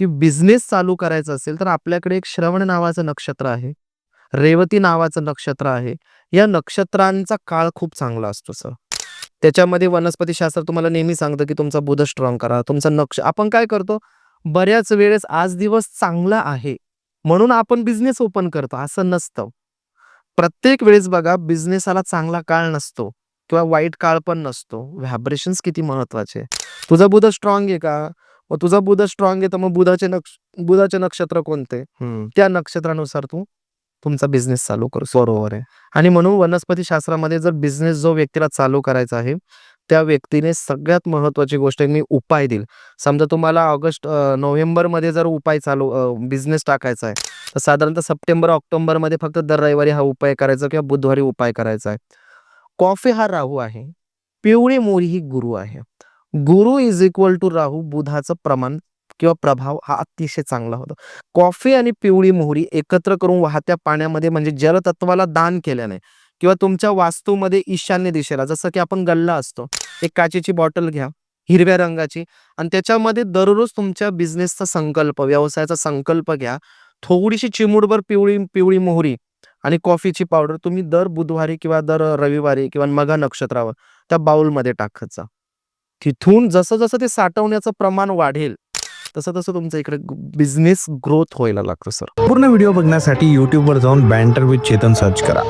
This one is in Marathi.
की बिझनेस चालू करायचा असेल तर आपल्याकडे एक श्रवण नावाचं नक्षत्र आहे. रेवती नावाचं नक्षत्र आहे. या नक्षत्रांचा काळ खूप चांगला असतो सर त्याच्यामध्ये वनस्पतीशास्त्र तुम्हाला नेहमी सांगतं की तुमचा बुध स्ट्रॉंग करा तुमचा नक्ष आपण काय करतो? बऱ्याच वेळेस आज दिवस चांगला आहे म्हणून आपण बिझनेस ओपन करतो असं नसतं. प्रत्येक वेळेस बघा बिझनेसाला चांगला काळ नसतो किंवा वाईट काळ पण नसतो. व्हॅब्रेशन्स किती महत्त्वाचे. तुझा बुध स्ट्रॉंग आहे का? मग तुझा बुध स्ट्रॉंग आहे तर मग बुधाचे नक्ष बुधाचे नक्षत्र कोणते? त्या नक्षत्रानुसार तू तुमचा बिझनेस चालू करू बरोबर आहे. आणि म्हणून वनस्पती शास्त्रामध्ये जर बिझनेस जो व्यक्तीला चालू करायचा आहे त्या व्यक्तीने सगळ्यात महत्वाची गोष्ट मी उपाय देईल. समजा तुम्हाला ऑगस्ट अ, नोव्हेंबरमध्ये जर उपाय चालू बिझनेस टाकायचा आहे तर साधारणतः सप्टेंबर ऑक्टोबरमध्ये फक्त दर रविवारी हा उपाय करायचा किंवा बुधवारी उपाय करायचा आहे. कॉफी हा राहू आहे पिवळी मोरी ही गुरु आहे. गुरु इज इक्वल टू राहू बुधाचं प्रमाण किंवा प्रभाव हा अतिशय चांगला होतो. कॉफी आणि पिवळी मोहरी एकत्र करून वाहत्या पाण्यामध्ये म्हणजे जलतत्वाला दान केल्याने किंवा तुमच्या वास्तूमध्ये ईशान्य दिशेला जसं की आपण गल्ला असतो एक काचेची बॉटल घ्या हिरव्या रंगाची आणि त्याच्यामध्ये दररोज तुमच्या बिझनेसचा संकल्प व्यवसायाचा संकल्प घ्या. थोडीशी चिमूटभर पिवळी पिवळी मोहरी आणि कॉफीची पावडर तुम्ही दर बुधवारी किंवा दर रविवारी किंवा मघा नक्षत्रावर त्या बाउलमध्ये टाकत जा. तिथून जसं जसं ते साठवण्याचं प्रमाण वाढेल तसं तसं तुमचं इकडे बिझनेस ग्रोथ व्हायला लागतो सर पूर्ण व्हिडिओ बघण्यासाठी युट्यूबवर जाऊन बँटर विथ चेतन सर्च करा.